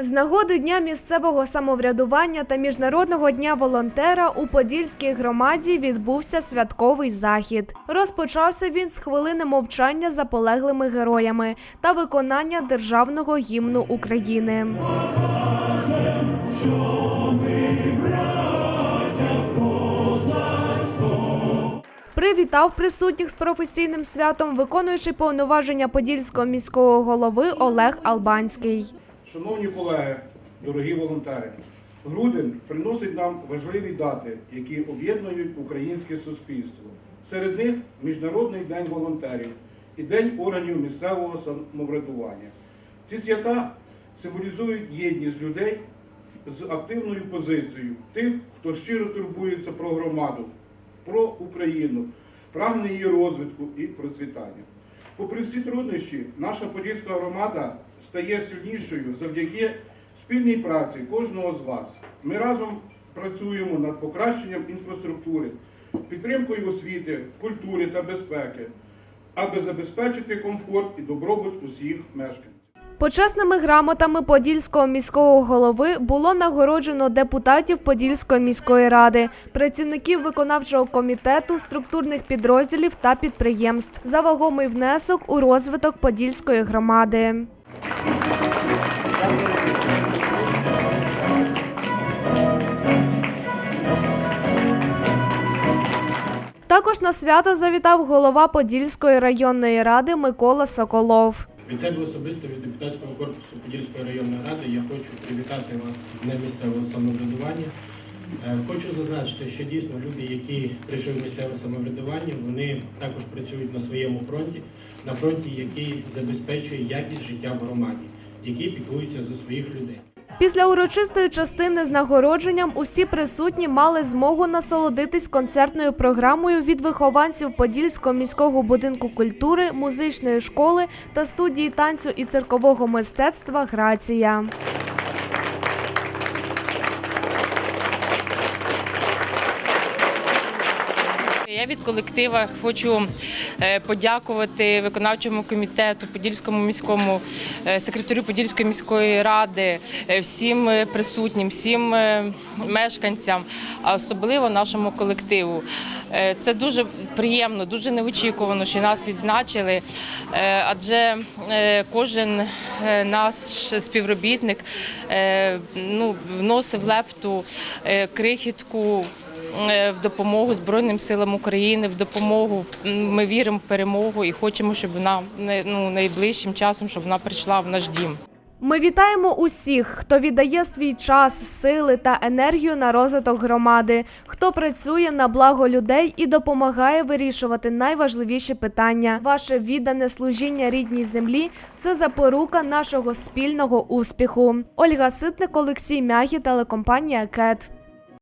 З нагоди Дня місцевого самоврядування та Міжнародного дня волонтера у Подільській громаді відбувся святковий захід. Розпочався він з хвилини мовчання за полеглими героями та виконання державного гімну України. Привітав присутніх з професійним святом, виконуючий повноваження подільського міського голови Олег Албанський. Шановні колеги, дорогі волонтери, грудень приносить нам важливі дати, які об'єднують українське суспільство. Серед них Міжнародний день волонтерів і День органів місцевого самоврядування. Ці свята символізують єдність людей з активною позицією тих, хто щиро турбується про громаду, про Україну, прагне її розвитку і процвітання. Попри всі труднощі, наша подільська громада стає сильнішою завдяки спільній праці кожного з вас. Ми разом працюємо над покращенням інфраструктури, підтримкою освіти, культури та безпеки, аби забезпечити комфорт і добробут усіх мешканців. Почесними грамотами Подільського міського голови було нагороджено депутатів Подільської міської ради, працівників виконавчого комітету, структурних підрозділів та підприємств за вагомий внесок у розвиток Подільської громади. Також на свято завітав голова Подільської районної ради Микола Соколов. Від себе особисто від депутатського корпусу Подільської районної ради я хочу привітати вас з Днем місцевого самоврядування. Е, Хочу зазначити, що дійсно люди, які прийшли в місцеве самоврядування, вони також працюють на своєму фронті, на фронті, який забезпечує якість життя в громаді, який піклується за своїх людей. Після урочистої частини з нагородженням усі присутні мали змогу насолодитись концертною програмою від вихованців Подільського міського будинку культури, музичної школи та студії танцю і циркового мистецтва Грація. Я від колектива хочу е, подякувати виконавчому комітету, Подільському міському е, секретарю Подільської міської ради, е, всім присутнім, всім мешканцям, а особливо нашому колективу. Це дуже приємно, дуже неочікувано, що нас відзначили, адже кожен наш співробітник ну, вносив лепту крихітку в допомогу Збройним силам України, в допомогу. Ми віримо в перемогу і хочемо, щоб вона ну, найближчим часом, щоб вона прийшла в наш дім. Ми вітаємо усіх, хто віддає свій час, сили та енергію на розвиток громади, хто працює на благо людей і допомагає вирішувати найважливіші питання. Ваше віддане служіння рідній землі це запорука нашого спільного успіху. Ольга Ситник, Олексій Мягі, телекомпанія КЕТ.